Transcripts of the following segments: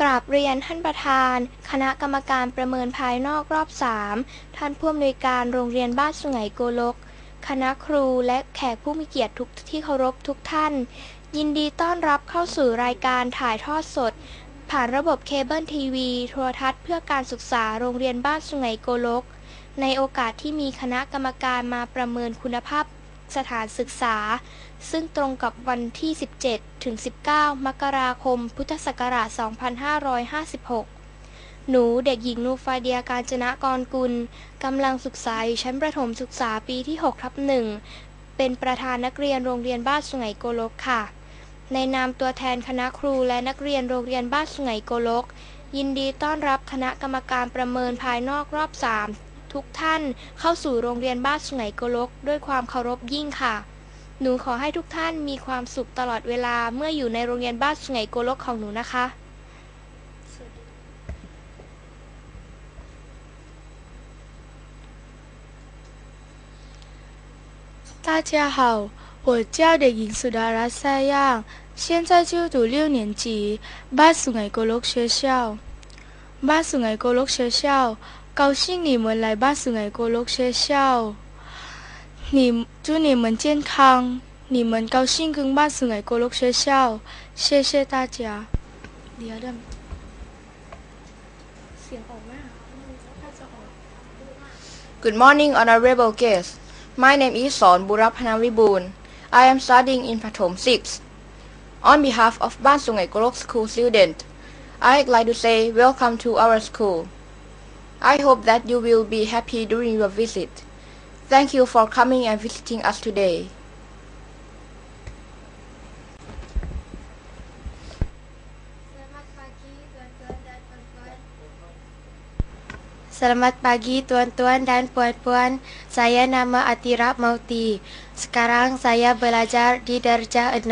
กราบเรียนท่านประธาน คณะกรรมการประเมินภายนอกรอบ 3 ท่านผู้อำนวยการโรงเรียนบ้านสุไหงโกลก คณะครูและแขกผู้มีเกียรติทุกที่เคารพทุกท่าน ยินดีต้อนรับเข้าสู่รายการถ่ายทอดสด ผ่านระบบเคเบิลทีวีโทรทัศน์เพื่อการศึกษาโรงเรียนบ้านสุไหงโกลก ในโอกาสที่มีคณะกรรมการมาประเมินคุณภาพ สถานศึกษา ซึ่งตรงกับวันที่ 17 ถึง 19 มกราคม พุทธศักราช 2556 หนูเด็กหญิงนูฟาเดียการจนะกรกุลกำลังศึกษาอยู่ชั้นประถมศึกษาปีที่6ทับหนึ่งเป็นประธานนักเรียนโรงเรียนบ้านสุไหงโกลกค่ะ ในนามตัวแทนคณะครูและนักเรียนโรงเรียนบ้านสุไหงโกลก ยินดีต้อนรับคณะกรรมการประเมินภายนอกรอบ 3 ทุกท่านเข้าสู่โรงเรียนบ้านสุไหงโกลก ด้วยความเคารพยิ่งค่ะ หนูขอให้ทุกท่านมีความสุขตลอดเวลาเมื่ออยู่ในโรงเรียนบ้านสุไหงโกลกของหนูนะคะ 大家好，我叫的尹苏达拉塞样，现在就读六年级，巴苏埃格洛学校。巴苏埃格洛学校， 高兴你们来巴苏埃格洛学校。你祝你们健康，你们高兴跟巴苏埃格洛学校，谢谢大家。เดี๋ยวเดิมเสียงออกไหมอะถ้าจะออก Good morning, honorable guests. My name is Son Buraphanavibun. I am studying in Pathom 6. On behalf of Ban Sungai Gorok School student, I'd like to say welcome to our school. I hope that you will be happy during your visit. Thank you for coming and visiting us today. Selamat pagi tuan-tuan dan puan-puan. Saya nama Atira Mauti. Sekarang saya belajar di darjah 6.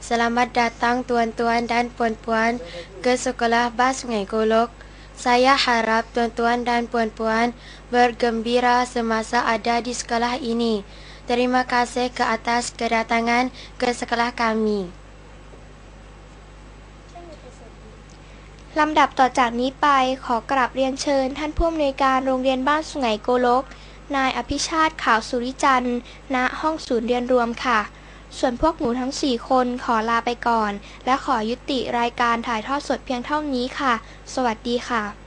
Selamat datang tuan-tuan dan puan-puan ke sekolah Bas Sungai Golok. Saya harap tuan-tuan dan puan-puan bergembira semasa ada di sekolah ini. Terima kasih ke atas kedatangan ke sekolah kami. ลำดับต่อจากนี้ไปขอกราบเรียนเชิญ ท่านผู้อำนวยการโรงเรียนบ้านสุไหงโกลก นายอภิชาติขาวสุริจันทร์ณห้องศูนย์เรียนรวมค่ะ ส่วนพวกหนูทั้ง 4 คนขอลาไปก่อน และขอยุติรายการถ่ายทอดสดเพียงเท่านี้ค่ะ สวัสดีค่ะ